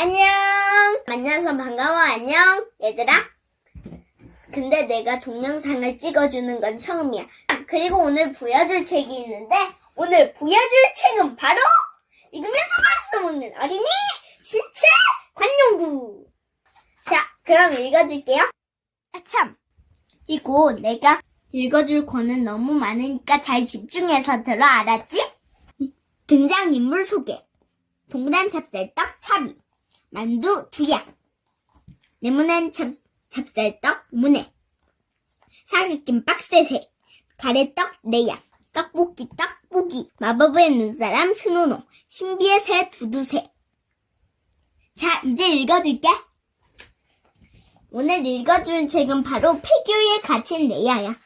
안녕. 만나서 반가워. 안녕. 얘들아. 근데 내가 동영상을 찍어주는 건 처음이야. 아, 그리고 오늘 보여줄 책이 있는데, 오늘 보여줄 책은 바로, 읽으면서 말씀 없는 어린이 신체 관용구. 자, 그럼 읽어줄게요. 아, 참. 이거 내가 읽어줄 권은 너무 많으니까 잘 집중해서 들어, 알았지? 등장인물 소개. 동그란 찹쌀떡 차비. 만두 두약. 네모난 찹, 찹쌀떡 문에. 사각김밥 세세. 가래떡 네약. 떡볶이 떡볶이. 마법의 눈사람 스노노. 신비의 새 두두새. 자, 이제 읽어줄게. 오늘 읽어줄 책은 바로 폐교에 갇힌 레야야.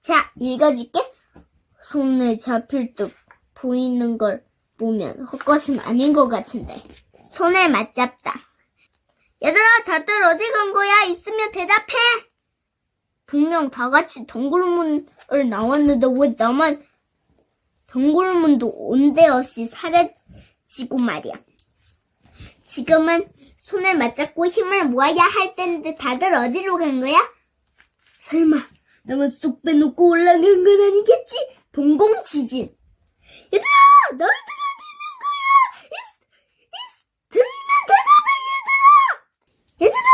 자, 읽어줄게. 손에 잡힐 듯 보이는 걸 보면 헛것은 아닌 것 같은데. 손을 맞잡다. 얘들아, 다들 어디 간 거야? 있으면 대답해! 분명 다 같이 덩굴문을 나왔는데 왜 나만 덩굴문도 온데 없이 사라지고 말이야. 지금은 손을 맞잡고 힘을 모아야 할 때인데 다들 어디로 간 거야? 설마 나만 쏙 빼놓고 올라간 건 아니겠지? 동공 지진. 얘들아! 너희들 어디 있는 거야? 이, 이, 들리면 대답해, 얘들아! 얘들아!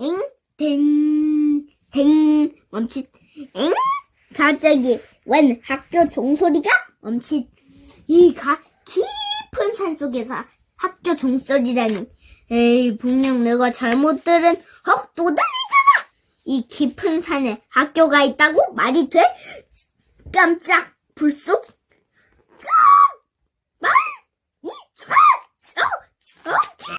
엥, 댕, 댕, 멈칫, 엥? 갑자기 웬 학교 종소리가 멈칫. 이 가, 깊은 산 속에서 학교 종소리라니. 에이, 분명 내가 잘못 들은, 헉, 또 들리잖아! 이 깊은 산에 학교가 있다고? 말이 돼? 깜짝, 불쑥, 짜!